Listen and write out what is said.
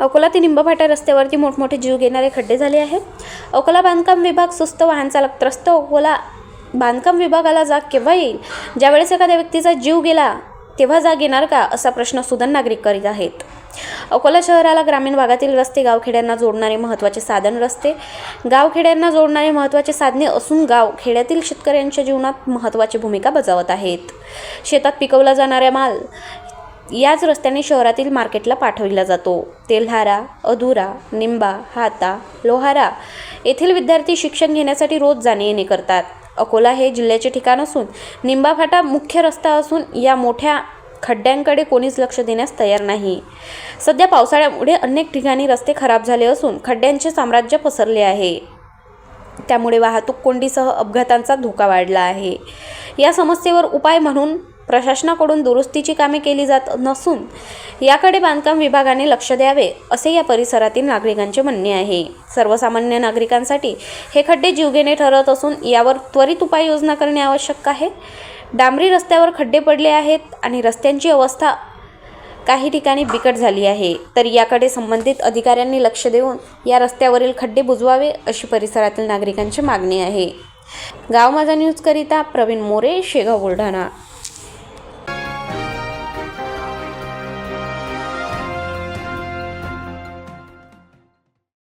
अकोला ते निंबफाटा रस्त्यावरती मोठमोठे जीव घेणारे खड्डे झाले आहेत. अकोला बांधकाम विभाग सुस्त वाहन चालक त्रस्त. अकोला बांधकाम विभागाला जाग केव्हा येईल? ज्यावेळेस एखाद्या व्यक्तीचा जीव गेला तेव्हा जाग येणार का? असा प्रश्न सुदन नागरिक करीत आहेत. अकोला शहराला ग्रामीण भागातील रस्ते गावखेड्यांना जोडणारे महत्त्वाचे साधन रस्ते. गावखेड्यांना जोडणारे महत्त्वाचे साधने असून गावखेड्यातील शेतकऱ्यांच्या जीवनात महत्त्वाची भूमिका बजावत आहेत. शेतात पिकवला जाणारा माल याच रस्त्याने शहरातील मार्केटला पाठविला जातो. तेल्हारा अधुरा निंबा हाता लोहारा येथील विद्यार्थी शिक्षण घेण्यासाठी रोज जाणे येणे करतात. अकोला हे जिल्ह्याचे ठिकाण असून निंबा फाटा मुख्य रस्ता असून या मोठ्या खड्ड्यांकडे कोणीच लक्ष देण्यास तयार नाही. सध्या पावसाळ्यामुळे अनेक ठिकाणी रस्ते खराब झाले असून खड्ड्यांचे साम्राज्य पसरले आहे. त्यामुळे वाहतूक कोंडीसह अपघातांचा धोका वाढला आहे. या समस्येवर उपाय म्हणून प्रशासनाकडून दुरुस्तीची कामे केली जात नसून याकडे बांधकाम विभागाने लक्ष द्यावे असे या परिसरातील नागरिकांचे म्हणणे आहे. सर्वसामान्य नागरिकांसाठी हे खड्डे जीवघेणे ठरत असून यावर त्वरित उपाययोजना करणे आवश्यक आहे. डांबरी रस्त्यावर खड्डे पडले आहेत आणि रस्त्यांची अवस्था काही ठिकाणी बिकट झाली आहे. तर याकडे संबंधित अधिकाऱ्यांनी लक्ष देऊन या रस्त्यावरील खड्डे बुजवावे अशी परिसरातील नागरिकांची मागणी आहे. गाव माझा न्यूजकरिता प्रवीण मोरे शेगाव बुलढाणा.